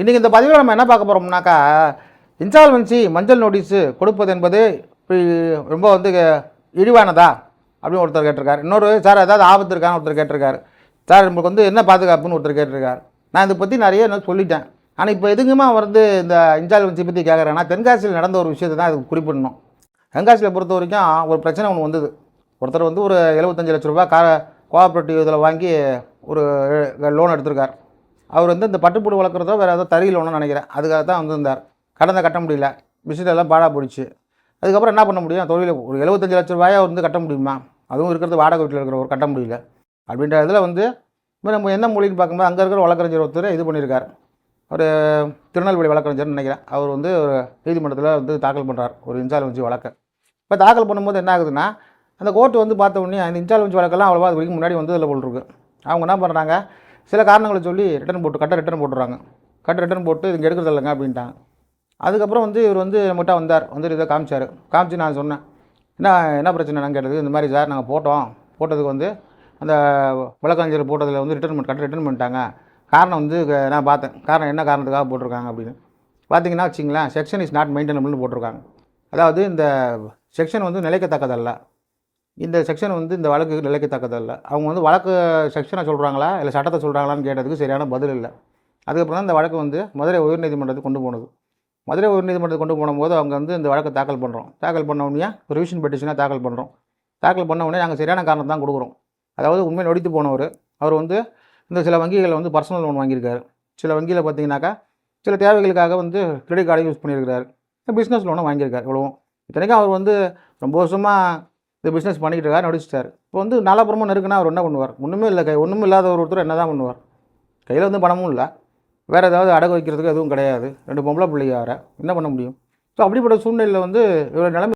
இன்றைக்கி இந்த பதிவில் நம்ம என்ன பார்க்க போகிறோம்னாக்கா இன்சால்வன்சி மஞ்சள் நோட்டீஸு கொடுப்பது என்பது ரொம்ப வந்து இழிவானதா அப்படின்னு ஒருத்தர் கேட்டிருக்காரு. இன்னொரு சார் ஏதாவது ஆபத்து இருக்கான்னு ஒருத்தர் கேட்டிருக்காரு. சார் நம்மளுக்கு வந்து என்ன பாதுகாப்புன்னு ஒருத்தர் கேட்டிருக்காரு. நான் இதை பற்றி நிறைய நான் சொல்லிட்டேன். ஆனால் இப்போ எதுக்குமா வந்து இந்த இன்சால்வன்சி பற்றி கேட்குறேன்னா தென்காசியில் நடந்த ஒரு விஷயத்தை தான் அதுக்கு குறிப்பிடணும். தென்காசியில் பொறுத்த வரைக்கும் ஒரு பிரச்சனை ஒன்று வந்தது. ஒருத்தர் வந்து ஒரு எழுபத்தஞ்சு லட்ச ரூபா கா கோஆப்ரேட்டிவ் இதில் வாங்கி ஒரு லோன் எடுத்திருக்கார். அவர் வந்து இந்த பட்டுப்பூடு வளர்க்குறதோ வேறு ஏதோ தறியில் ஒன்று நினைக்கிறேன். அதுக்காக தான் வந்திருந்தார். கடனை கட்ட முடியல. பிஸ்னஸ் பாடாக போயிடுச்சு. அதுக்கப்புறம் என்ன பண்ண முடியும்? தொழில் ஒரு எழுபத்தஞ்சு லட்ச ரூபாயை வந்து கட்ட முடியுமா? அதுவும் இருக்கிறது வாடகை வீட்டில் இருக்கிறவர் கட்ட முடியல. அப்படின்ற இதில் வந்து இப்போ நம்ம என்ன மொழின்னு பார்க்கும்போது அங்கே இருக்கிற வழக்கறிஞர் ஒருத்தர் இது பண்ணியிருக்கார். ஒரு திருநெல்வேலி வழக்கறிஞர்னு நினைக்கிறேன். அவர் வந்து ஒரு நீதிமன்றத்தில் வந்து தாக்கல் பண்ணுறார் ஒரு இன்சால்வன்சி வழக்கு. இப்போ தாக்கல் பண்ணும்போது என்ன ஆகுதுன்னா அந்த கோர்ட்டு வந்து பார்த்த உடனே அந்த இன்சால்வன்சி வழக்கெல்லாம் அவ்வளோவா அது வரைக்கும் முன்னாடி வந்து இதில் இருக்குது அவங்க என்ன பண்ணுறாங்க சில காரணங்களை சொல்லி ரிட்டர்ன் போட்டு கட்ட ரிட்டர்ன் போட்டுறாங்க. கட்ட ரிட்டர்ன் போட்டு இங்கே எடுக்கிறது இல்லைங்க அப்படின்ட்டாங்க. அதுக்கப்புறம் வந்து இவர் வந்து நம்மகிட்ட வந்தார். வந்து இதை காமிச்சார். காமிச்சு நான் சொன்னேன். என்ன என்ன பிரச்சனை நான் கேட்டது இந்த மாதிரி சார் நாங்கள் போட்டோம். போட்டதுக்கு வந்து அந்த வழக்கறிஞர் போட்டதில் வந்து ரிட்டர்ன் கட்ட ரிட்டர்ன் பண்ணிட்டாங்க. காரணம் வந்து நான் பார்த்தேன். காரணம் என்ன காரணத்துக்காக போட்டிருக்காங்க அப்படின்னு. பார்த்தீங்கன்னா வச்சிங்களேன் செக்ஷன் இஸ் நாட் மெயின்டெனபிள்னு போட்டிருக்காங்க. அதாவது இந்த செக்ஷன் வந்து நிலைக்கத்தக்கதல்ல. இந்த செக்ஷன் வந்து இந்த வழக்கு நிலைக்கத்தக்கதல்ல அவங்க வந்து வழக்கு செக்ஷனை சொல்கிறாங்களா இல்லை சட்டத்தை சொல்கிறாங்களான்னு கேட்டதுக்கு சரியான பதில் இல்லை. அதுக்கப்புறம் தான் இந்த வழக்கு வந்து மதுரை உயர்நீதிமன்றத்துக்கு கொண்டு போனது. மதுரை உயர்நீதிமன்றத்துக்கு கொண்டு போனபோது அவங்க வந்து இந்த வழக்கை தாக்கல் பண்ணுறோம் தாக்கல் பண்ண உடனே ரிவிஷன் பெட்டிஷனாக தாக்கல் பண்ணுறோம் தாக்கல் பண்ண உடனே நாங்கள் சரியான காரணம் தான் கொடுக்குறோம். அதாவது உண்மை நொடித்து போனவர். அவர் வந்து இந்த சில வங்கிகளில் வந்து பர்சனல் லோன் வாங்கியிருக்காரு. சில வங்கியில் பார்த்தீங்கன்னாக்கா சில தேவைகளுக்காக வந்து கிரெடிட் கார்டை யூஸ் பண்ணியிருக்கிறார். பிஸ்னஸ் லோனும் வாங்கியிருக்காரு. இவ்வளவும். இத்தனைக்கும் அவர் வந்து ரொம்ப வருஷமாக இந்த பிஸ்னஸ் பண்ணிக்கிட்டு இருக்காரு நடிச்சிட்டார். இப்போ வந்து நாலாபுரமும் நெருக்குனா அவர் என்ன பண்ணுவார்? ஒன்றுமே இல்லை கை ஒன்றும் இல்லாத ஒரு ஒருத்தர் என்ன தான் பண்ணுவார்? கையில் வந்து பணமும் இல்லை. வேறு ஏதாவது அடகு வைக்கிறதுக்கு எதுவும் கிடையாது. ரெண்டு பொம்பளை பிள்ளைங்க வேறு. என்ன பண்ண முடியும்? ஸோ அப்படிப்பட்ட சூழ்நிலையில் வந்து இவ்வளோ நிலைமை